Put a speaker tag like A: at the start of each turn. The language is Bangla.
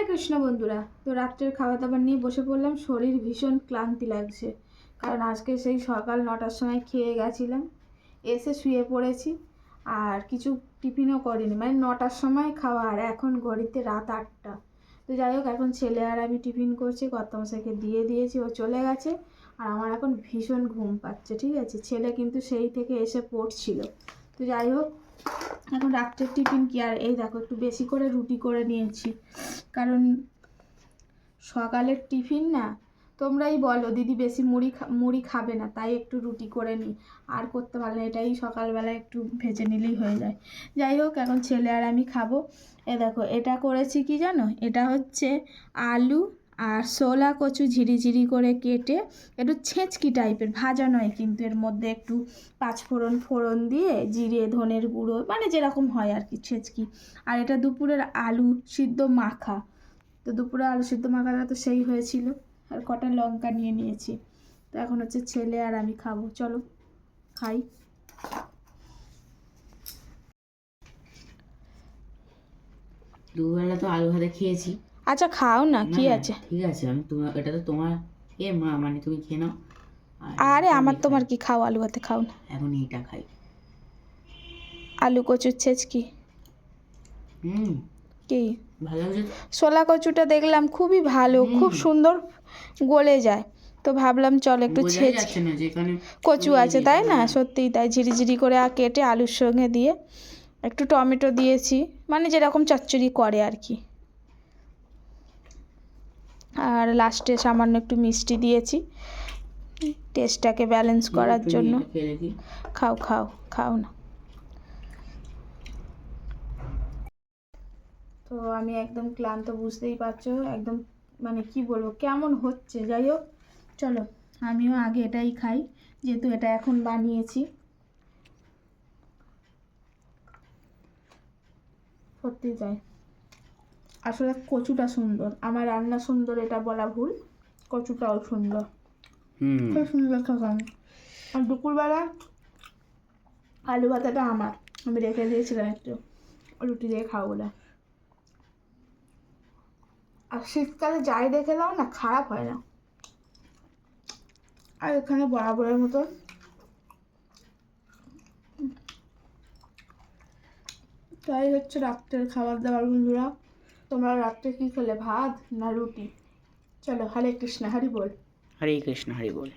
A: হরে কৃষ্ণ বন্ধুরা। তো রাত্রের খাওয়া দাবার নিয়ে বসে পড়লাম, শরীর ভীষণ ক্লান্তি লাগছে। কারণ আজকে সেই সকাল নটার সময় খেয়ে গেছিলাম, এসে শুয়ে পড়েছি আর কিছু টিফিনও করিনি। মানে নটার সময় খাওয়া আর এখন ঘড়িতে রাত আটটা। তো যাই হোক, এখন ছেলে আর আমি টিফিন করছি, কর্তমশাইকে দিয়ে দিয়েছি, ও চলে গেছে আর আমার এখন ভীষণ ঘুম পাচ্ছে, ঠিক আছে? ছেলে কিন্তু সেই থেকে এসে পড়ছিল। তো যাই হোক এখন রাত্রের টিফিন কি? আর এই দেখো, একটু বেশি করে রুটি করে নিয়েছি। কারণ সকালের টিফিন না, তোমরাই বলো, দিদি বেশি মুড়ি মুড়ি খাবে না, তাই একটু রুটি করে নিই আর করতে পারলে এটাই সকালবেলা একটু ভেজে নিলেই হয়ে যায়। যাই হোক, এখন ছেলে আর আমি খাব। এ দেখো, এটা করেছি কি জানো? এটা হচ্ছে আলু আর শোলা কচু ঝিরিঝিরি করে কেটে একটু ছেঁচকি টাইপের, ভাজা নয় কিন্তু এর মধ্যে একটু পাঁচফোড়ন ফোড়ন দিয়ে জিরে, ধনের গুঁড়ো মানে যেরকম হয় আর কি ছেঁচকি। আর এটা দুপুরের আলু সিদ্ধ মাখা। তো দুপুরে আলু সিদ্ধ মাখাটা তো সেই হয়েছিল। আর কটা লঙ্কা নিয়ে নিয়েছি। তো এখন হচ্ছে ছেলে আর আমি খাব। চলো, খাই।
B: দুবেলা তো আলু ভাতে খেয়েছি।
A: আচ্ছা খাও না কি
B: না,
A: আছে?
B: ঠিক আছে আমি তোমার এটা তো তোমার এ মা মানে তুমি খেয়ে নাও। আরে
A: আমার তোমার কি খাও আলু ভাতে খাও না।
B: এখন এইটা খাই।
A: আলু কচুর ছেচকি
B: হুম।
A: কি? শোলা কচুটা দেখলাম খুবই ভালো খুব সুন্দর গলে যায়। তো ভাবলাম চল একটু ছেচ কচু আছে তাই না? সত্যিই তাই ঝিরিঝিরি করে কেটে আলুর সঙ্গে দিয়ে একটু টমেটো দিয়েছি। মানে যেরকম চচ্চড়ি করে আর কি। আর লাস্টে সামান্য একটু মিষ্টি দিয়েছি। টেস্টটাকে ব্যালেন্স করার জন্য। খাও খাও খাও না। তো আমি একদম ক্লান্ত বুঝতেই পারছ? একদম মানে কি বলব কেমন হচ্ছে? যাই হোক চলো আমিও আগে এটাই খাই যেহেতু এটা এখন বানিয়েছি। সত্যি তাই আসলে কচুটা সুন্দর। আমার রান্না সুন্দর এটা বলা ভুল। কচুটাও সুন্দর। খুব সুন্দর খেলাম আর দুপুরবেলা আলু ভাতাটা আমার। আমি রেখে দিয়েছিলাম একটু। রুটি দিয়ে খাব বলে। আর শীতকালে যাই দেখে দাও না খারাপ হয় না। আর এখানে বরাবরের মতন। তাই হচ্ছে রাত্রের খাবার দাবার বন্ধুরা। তোমরা রাত্রে কি খেলে? ভাত না রুটি? চলো, হরে কৃষ্ণ, হরি বল।
B: হরে কৃষ্ণ, হরি বল।